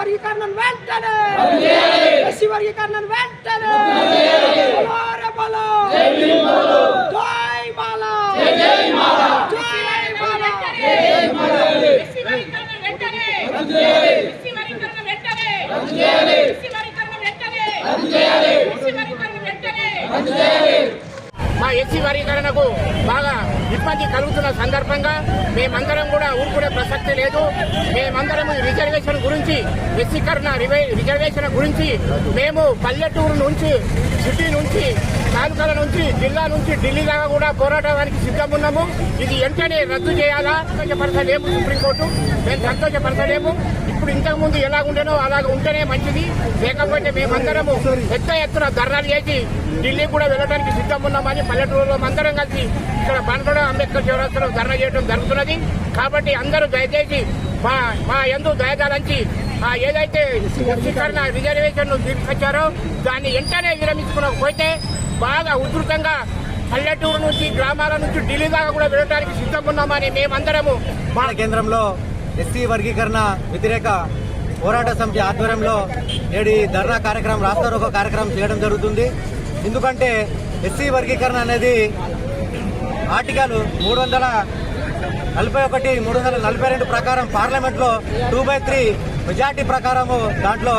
వర్గీకరణ వెంటనే! ఎస్సీ వర్గీకరణ వెంటనే! వెంటనే! ఎస్సీ వర్గీకరణకు బాగా ఇబ్బంది కలుగుతున్న సందర్భంగా మేమందరం కూడా ఊరుకునే ప్రసక్తి లేదు. మేమందరం రిజర్వేషన్ గురించి ఎస్సీకరణ రిజర్వేషన్ గురించి మేము పల్లెటూరు నుంచి సిటీ నుంచి తాలూకాల నుంచి జిల్లా నుంచి ఢిల్లీ దాకా కూడా పోరాటానికి సిద్ధం ఉన్నాము ఇది వెంటనే రద్దు చేయాలా? సంతోషపరచలేము సుప్రీంకోర్టు. మేము సంతోషపరచలేము. ఇప్పుడు ఇంతకు ముందు ఎలా ఉండేనో అలాగ ఉంటేనే మంచిది. లేకపోతే మేమందరము పెద్ద ఎత్తున ధర్నాలు చేసి ఢిల్లీ కూడా వెళ్ళడానికి సిద్ధం ఉన్నామని పల్లెటూరులో అందరం కలిసి ఇక్కడ బాన్గడ అంబేద్కర్ చౌరస్తాలో ధర్నా చేయడం జరుగుతున్నది. కాబట్టి అందరూ దయచేసి మా మా ఎందు దయదాలంచి ఆ ఏదైతే వశీకరణ రిజర్వేషన్ తీసుకొచ్చారో దాన్ని వెంటనే విరమించుకోకపోతే బాగా ఉధృతంగా పల్లెటూరు నుంచి గ్రామాల నుంచి ఢిల్లీ దాకా కూడా వెళ్ళడానికి సిద్ధం ఉన్నామని మేమందరము మా కేంద్రంలో ఎస్సీ వర్గీకరణ వ్యతిరేక పోరాట సమితి ఆధ్వర్యంలో నేడు ఈ ధర్నా కార్యక్రమం రాస్తారోక కార్యక్రమం చేయడం జరుగుతుంది. ఎందుకంటే ఎస్సీ వర్గీకరణ అనేది ఆర్టికల్ మూడు వందల నలభై ఒకటి మూడు వందల నలభై రెండు ప్రకారం పార్లమెంట్లో టూ బై త్రీ మెజార్టీ ప్రకారము దాంట్లో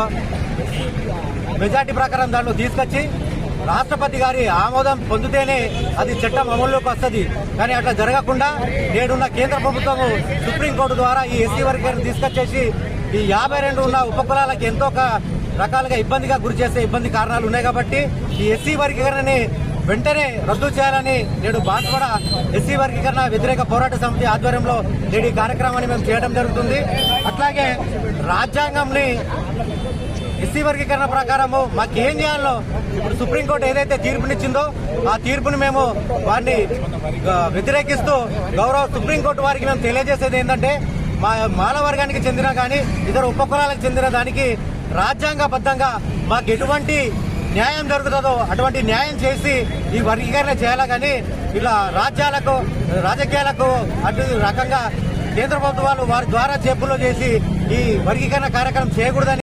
మెజార్టీ ప్రకారం దాంట్లో తీసుకొచ్చి రాష్ట్రపతి గారి ఆమోదం పొందితేనే అది చట్టం అమల్లోకి వస్తుంది. కానీ అట్లా జరగకుండా నేడున్న కేంద్ర ప్రభుత్వము సుప్రీంకోర్టు ద్వారా ఈ ఎస్సీ వర్గీకరణ తీసుకొచ్చేసి ఈ యాభై రెండు ఉన్న ఉపకులాలకు ఎంతో ఒక రకాలుగా ఇబ్బందిగా గురి చేసే ఇబ్బంది కారణాలు ఉన్నాయి కాబట్టి ఈ ఎస్సీ వర్గీకరణని వెంటనే రద్దు చేయాలని నేడు బాన్స్వాడ ఎస్సీ వర్గీకరణ వ్యతిరేక పోరాట సమితి ఆధ్వర్యంలో నేడు ఈ కార్యక్రమాన్ని మేము చేయడం జరుగుతుంది. అట్లాగే రాజ్యాంగంని ఎస్సీ వర్గీకరణ ప్రకారము మాకు ఏం చేయాలో ఇప్పుడు సుప్రీంకోర్టు ఏదైతే తీర్పునిచ్చిందో ఆ తీర్పుని మేము వారిని వ్యతిరేకిస్తూ గౌరవ సుప్రీంకోర్టు వారికి మేము తెలియజేసేది ఏంటంటే మా మాల వర్గానికి చెందిన కానీ ఇతర ఉపకులాలకు చెందిన దానికి రాజ్యాంగబద్ధంగా మాకు ఎటువంటి న్యాయం జరుగుతుందో అటువంటి న్యాయం చేసి ఈ వర్గీకరణ చేయాలా కానీ ఇలా రాజ్యాలకు రాజకీయాలకు అటు రకంగా కేంద్ర ప్రభుత్వాలు వారి ద్వారా చేపుల్లో చేసి ఈ వర్గీకరణ కార్యక్రమం చేయకూడదని